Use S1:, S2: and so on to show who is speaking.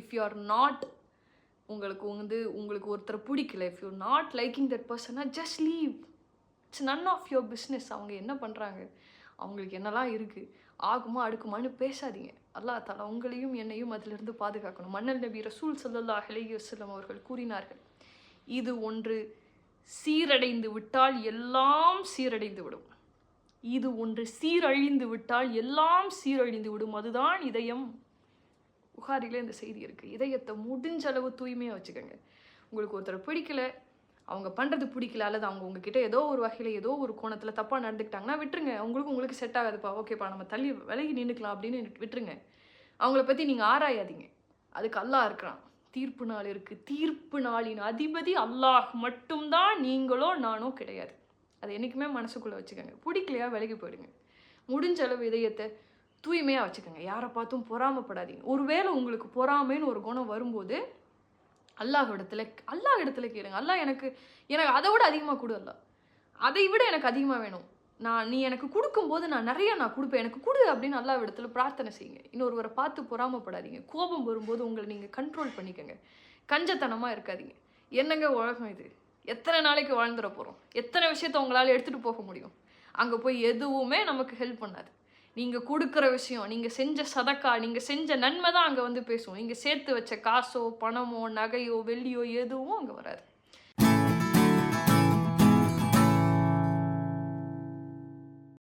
S1: If you are not உங்களுக்கு வந்து உங்களுக்கு ஒருத்தர் பிடிக்கல. If you not liking that பர்சனாக just leave it's none of your business அவங்க என்ன பண்ணுறாங்க அவங்களுக்கு என்னெல்லாம் இருக்குது ஆகுமா அடுக்குமான்னு பேசாதீங்க. அல்லா தாலா உங்களையும் என்னையும் அதிலிருந்து பாதுகாக்கணும். மன்னல் நபி ரசூல் சல்லல்லா அலைஹி அவர்கள் கூறினார்கள் இது ஒன்று சீரடைந்து விட்டால் எல்லாம் சீரடைந்து விடும். இது ஒன்று சீரழிந்து விட்டால் எல்லாம் சீரழிந்து விடும். அதுதான் இதயம். புகாரிலே இந்த செய்தி இருக்குது இதயத்தை முடிஞ்ச அளவு தூய்மையாக வச்சுக்கோங்க. உங்களுக்கு ஒருத்தரை பிடிக்கல அவங்க பண்ணுறது பிடிக்கல அல்லது அவங்க உங்ககிட்ட ஏதோ ஒரு வகையில் ஏதோ ஒரு கோணத்தில் தப்பாக நடந்துக்கிட்டாங்கன்னா விட்டுருங்க. அவங்களுக்கு உங்களுக்கு செட் ஆகாதுப்பா. ஓகேப்பா நம்ம தள்ளி விலகி நின்றுக்கலாம் அப்படின்னு விட்டுருங்க. அவங்கள பற்றி நீங்கள் ஆராயாதீங்க. அதுக்கு அல்லாஹ் இருக்கிறான். தீர்ப்பு நாள் இருக்குது தீர்ப்பு நாளின் அதிபதி அல்லாஹ் மட்டும்தான் நீங்களோ நானோ கிடையாது. அது என்றைக்குமே மனசுக்குள்ளே வச்சுக்கோங்க. பிடிக்கலையா விலகி போயிடுங்க. முடிஞ்ச அளவு இதயத்தை தூய்மையாக வச்சுக்கோங்க. யாரை பார்த்தும் பொறாமப்படாதீங்க. ஒருவேளை உங்களுக்கு பொறாமைன்னு ஒரு குணம் வரும்போது அல்லாஹ் இடத்துல அல்லாஹ் இடத்துல கேளுங்க. அல்லாஹ் எனக்கு எனக்கு அதை விட அதிகமாக கொடு அதை விட எனக்கு அதிகமாக வேணும். நான் நீ எனக்கு கொடுக்கும்போது நான் நிறைய நான் கொடுப்பேன். எனக்கு கொடு அப்படின்னு அல்லாஹ் இடத்துல பிரார்த்தனை செய்யுங்க. இன்னொருவரை பார்த்து பொறாமப்படாதீங்க. கோபம் வரும்போது உங்களை நீங்கள் கண்ட்ரோல் பண்ணிக்கோங்க. கஞ்சத்தனமாக இருக்காதீங்க. என்னங்க உலகம் இது? எத்தனை நாளைக்கு வாழ்ந்துட போகிறோம் எத்தனை விஷயத்த உங்களால் எடுத்துகிட்டு போக முடியும்? அங்கே போய் எதுவுமே நமக்கு ஹெல்ப் பண்ணாது. நீங்கள் கொடுக்குற விஷயம் நீங்கள் செஞ்ச சதக்கா நீங்கள் செஞ்ச நன்மை தான் அங்கே வந்து பேசுவோம் நீங்கள் சேர்த்து வச்ச காசோ பணமோ நகையோ வெள்ளியோ எதுவும் அங்கே வராது.